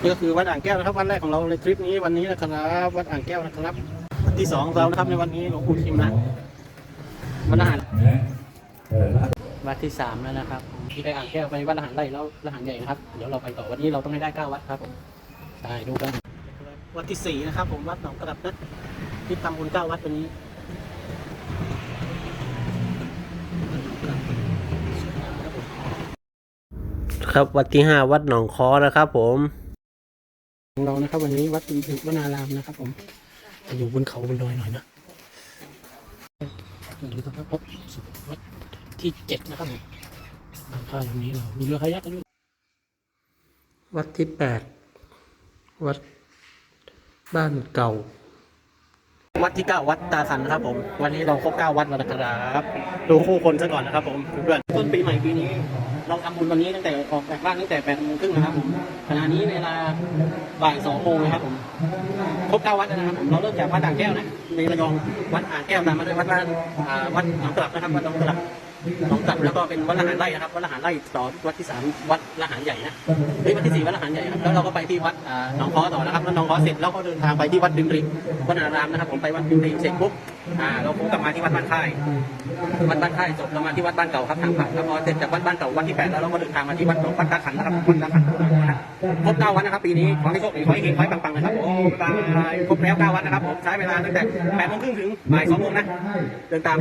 นี่ก็คือวัดอ่างแก้วนะครับวันแรกของเราในทริปนี้วันนี้นะครับวัดอ่างแก้วนะครับวันที่สองของเรานะครับในวันนี้หลวงปู่ทิมนะวัดอาหารวัดที่สามแล้วนะครับที่ได้อ่างแก้วไปวัดอาหารไร่แล้วอาหารใหญ่นะครับเดี๋ยวเราไปต่อวันนี้เราต้องให้ได้เก้าวัดครับผมใช่ดูกันวัดที่สี่นะครับ ผมวัดหนองกระดับนะที่ทำบุญเก้าวัดวันนี้ครับวัดที่ห้าวัดหนองคอนะครับผม ของเรานะครับ วันนี้วัดอินทรวนารามนะครับ ผมอยู่บนเขาบนดอยหน่อยนะนี่ก็พบสุดวัดที่เจ็ดนะครับผมข้างตรงนี้เรามีเรือคายักกันด้วยวัดที่แปดวัดบ้านเก่า วัดที่9วัดตาสันนะครับ ผม วันนี้เราครบ9วัดแล้วนะครับดูคู่คนซะก่อนนะครับ ผมเพื่อนต้นปีใหม่ปีนี้ เราทำบุญวันนี้ตั้งแต่ออกจากบ้านตั้งแต่แปดโมงครึ่งนะครับผมขณะนี้เวลาบ่ายสองโมงนะครับผมครบ9วัดแล้วนะครับผมเราเริ่มจากวัดต่างแก้วนะในระยองวัดอ่างแก้วตามมาด้วยวัดบ้านวัดหนองกลับนะครับวัดหนองกลับ หนองกลับแล้วก็เป็นวัดละหารไร่นะครับวัดละหารไร่ต่อวัดที่สามวัดละหารใหญ่นะเฮ้ยวัดที่สี่วัดละหารใหญ่ครับแล้วเราก็ไปที่วัดอ่าหนองคอต่อนะครับแล้วหนองคอเสร็จแล้วก็เดินทางไปที่วัดดิมริมวัดอารามนะครับผมไปวัดดิมริมเสร็จปุ๊บอ่าเราคงกลับมาที่วัดบ้านค่ายวัดบ้านค่ายจบเรามาที่วัดบ้านเก่าครับทางผ่านแล้วพอเสร็จจากวัดบ้านเก่าวันที่แปดแล้วเราก็เดินทางมาที่วัดหนองวัดตาขันนะครับวัดตาขันนะครบเก้าวันนะครับปีนี้ขอให้โชคดีขอให้เฮงขอให้ปังๆนะครับโอ้บายครบแล้วเก้าวันนะครับผมใช้เวลาตั้งแต่แปดโมงครึ่งถึงบ่ายสองโมงนะเดินตาม